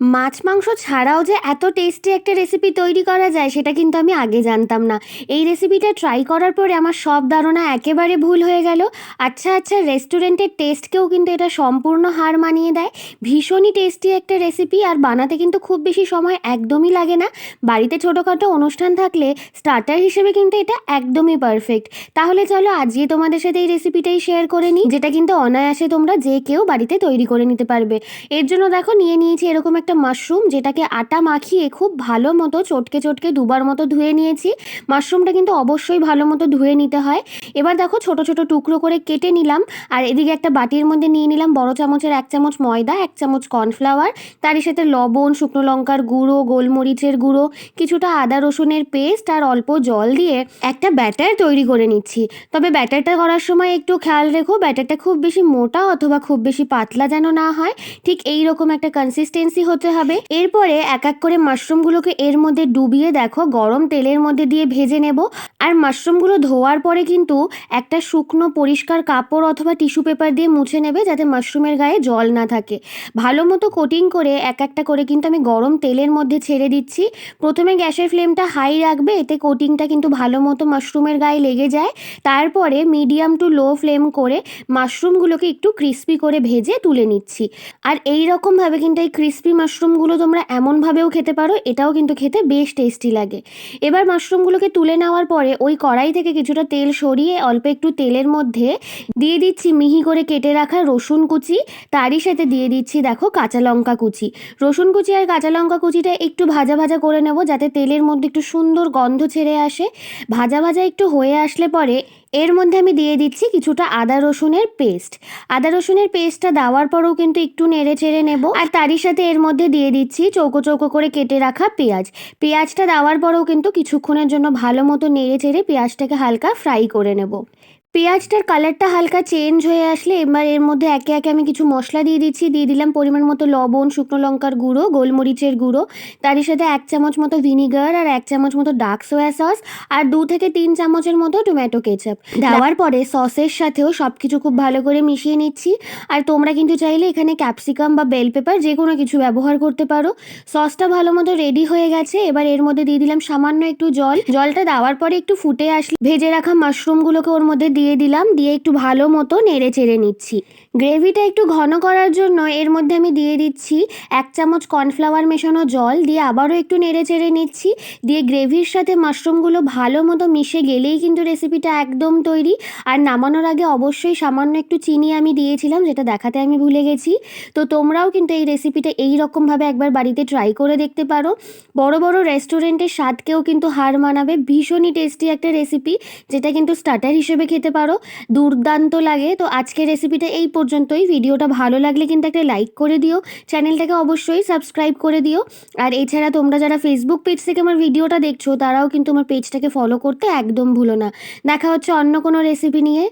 মাছ মাংস ছাড়াও যে এত টেস্টি একটা রেসিপি তৈরি করা যায়, সেটা কিন্তু আমি আগে জানতাম না। এই রেসিপিটা ট্রাই করার পরে আমার সব ধারণা একেবারে ভুল হয়ে গেল। আচ্ছা আচ্ছা রেস্টুরেন্টের টেস্টকেও কিন্তু এটা সম্পূর্ণ হার মানিয়ে দেয়। ভীষণই টেস্টি একটা রেসিপি আর বানাতে কিন্তু খুব বেশি সময় একদমই লাগে না। বাড়িতে ছোটোখাটো অনুষ্ঠান থাকলে স্টার্টার হিসেবে কিন্তু এটা একদমই পারফেক্ট তাহলে চলো আজকে তোমাদের সাথে এই রেসিপিটাই শেয়ার করে নিই, যেটা কিন্তু অনায়াসে তোমরা যে কেউ বাড়িতে তৈরি করে নিতে পারবে। এর জন্য দেখো, নিয়ে নিয়েছি এরকম একটা মাশরুম যেটাকে আটা মাখিয়ে খুব ভালো মতো চটকে চটকে দুবার মতো ধুয়ে নিয়েছি। মাশরুমটা কিন্তু অবশ্যই ভালো মতো ধুয়ে নিতে হয়। এবার দেখো ছোট ছোট টুকরো করে কেটে নিলাম। আর এদিকে একটা বাটির মধ্যে নিয়ে নিলাম বড় চামচের এক চামচ ময়দা, এক চামচ কর্নফ্লাওয়ার। তারই সাথে লবণ, শুকনো লঙ্কার গুঁড়ো, গোলমরিচের গুঁড়ো, কিছুটা আদা রসুনের পেস্ট আর অল্প জল দিয়ে একটা ব্যাটার তৈরি করে নিচ্ছি। তবে ব্যাটারটা করার সময় একটু খেয়াল রেখো, ব্যাটারটা খুব বেশি মোটা অথবা খুব বেশি পাতলা যেন না হয়। ঠিক এই রকম একটা কনসিস্টেন্সি হতে হবে। এরপরে এক এক করে মাশরুমগুলোকে এর মধ্যে ডুবিয়ে দেখো, গরম তেলের মধ্যে দিয়ে ভেজে নেব। আর মাশরুমগুলো ধোয়ার পরে কিন্তু একটা শুকনো পরিষ্কার কাপড় অথবা টিস্যু পেপার দিয়ে মুছে নেবে যাতে মাশরুমের গায়ে জল না থাকে। ভালো মতো কোটিং করে এক একটা করে কিন্তু আমি গরম তেলের মধ্যে ছেড়ে দিচ্ছি। প্রথমে গ্যাসের ফ্লেমটা হাই রাখবে, এতে কোটিংটা কিন্তু ভালো মতো মাশরুমের গায়ে লেগে যায়। তারপরে মিডিয়াম টু লো ফ্লেম করে মাশরুমগুলোকে একটু ক্রিস্পি করে ভেজে তুলে নিচ্ছি। আর এই রকমভাবে কিন্তু এই ক্রিস্পি মাশরুমগুলো তোমরা এমনভাবেও খেতে পারো, এটাও কিন্তু খেতে বেশ টেস্টি লাগে। এবার মাশরুমগুলোকে তুলে নেওয়ার পরে ওই কড়াই থেকে কিছুটা তেল সরিয়ে অল্প একটু তেলের মধ্যে দিয়ে দিচ্ছি মিহি করে কেটে রাখা রসুন কুচি, তারই সাথে দিয়ে দিচ্ছি দেখো কাঁচা লঙ্কা কুচি। রসুন কুচি আর কাঁচা লঙ্কা কুচিটা একটু ভাজা ভাজা করে নেব যাতে তেলের মধ্যে একটু সুন্দর গন্ধ ছেড়ে আসে। ভাজা ভাজা একটু হয়ে আসলে পরে এর মধ্যে আমি দিয়ে দিচ্ছি কিছুটা আদা রসুনের পেস্ট। আদা রসুনের পেস্টটা দেওয়ার পরেও কিন্তু একটু নেড়ে চেড়ে নেব। আর তারই সাথে এর মধ্যে দিয়ে দিচ্ছি চৌকো চৌকো করে কেটে রাখা পেঁয়াজ। পেঁয়াজটা দেওয়ার পরেও কিন্তু কিছুক্ষণের জন্য ভালো মতো নেড়ে চেড়ে পেঁয়াজটাকে হালকা ফ্রাই করে নেব। পেঁয়াজটার কালারটা হালকা চেঞ্জ হয়ে আসলে এবার এর মধ্যে একে একে আমি কিছু মশলা দিয়ে দিচ্ছি। দিয়ে দিলাম পরিমাণ মতো লবণ, শুকনো লঙ্কার গুঁড়ো, গোলমরিচের গুঁড়ো। তারই সাথে এক চামচ মতো ভিনিগার আর এক চামচ মতো ডার্ক সোয়া সস আর দু থেকে তিন চামচের মতো টমেটো কেচাপ দেওয়ার পরে সসের সাথেও সব কিছু খুব ভালো করে মিশিয়ে নিচ্ছি। আর তোমরা কিন্তু চাইলে এখানে ক্যাপসিকাম বা বেল পেপার যে কোনো কিছু ব্যবহার করতে পারো। সসটা ভালো মতো রেডি হয়ে গেছে। এবার এর মধ্যে দিয়ে দিলাম সামান্য একটু জল। জলটা দেওয়ার পরে একটু ফুটে আসলে ভেজে রাখা মাশরুমগুলোকে ওর মধ্যে দিয়ে দিলাম, দিয়ে একটু ভালো মতো নেড়ে চেড়ে নিচ্ছি। গ্রেভিটা একটু ঘন করার জন্য এর মধ্যে আমি দিয়ে দিচ্ছি এক চামচ কর্নফ্লাওয়ার মেশানো জল, দিয়ে আবারও একটু নেড়ে চেড়ে নিচ্ছি। দিয়ে গ্রেভির সাথে মাশরুমগুলো ভালো মতো মিশে গেলেই কিন্তু রেসিপিটা একদম তৈরি। আর নামানোর আগে অবশ্যই সামান্য একটু চিনি আমি দিয়েছিলাম, যেটা দেখাতে আমি ভুলে গেছি। তো তোমরাও কিন্তু এই রেসিপিটা এই রকমভাবে একবার বাড়িতে ট্রাই করে দেখতে পারো। বড় বড় রেস্টুরেন্টের স্বাদকেও কিন্তু হার মানাবে। ভীষণই টেস্টি একটা রেসিপি যেটা কিন্তু স্টার্টার হিসেবে খেতে পারো। দুর্দান্ত লাগে। তো আজকে রেসিপিটা এই পর্যন্তই। ভিডিওটা ভালো লাগলে কিন্তু একটা লাইক করে দিও। চ্যানেলটাকে অবশ্যই সাবস্ক্রাইব করে দিও। আর এছাড়া তোমরা যারা ফেসবুক পেজ থেকে আমার ভিডিওটা দেখছ, তারাও কিন্তু আমার পেজটাকে ফলো করতে একদম ভুলো না। দেখা হচ্ছে অন্য কোনো রেসিপি নিয়ে।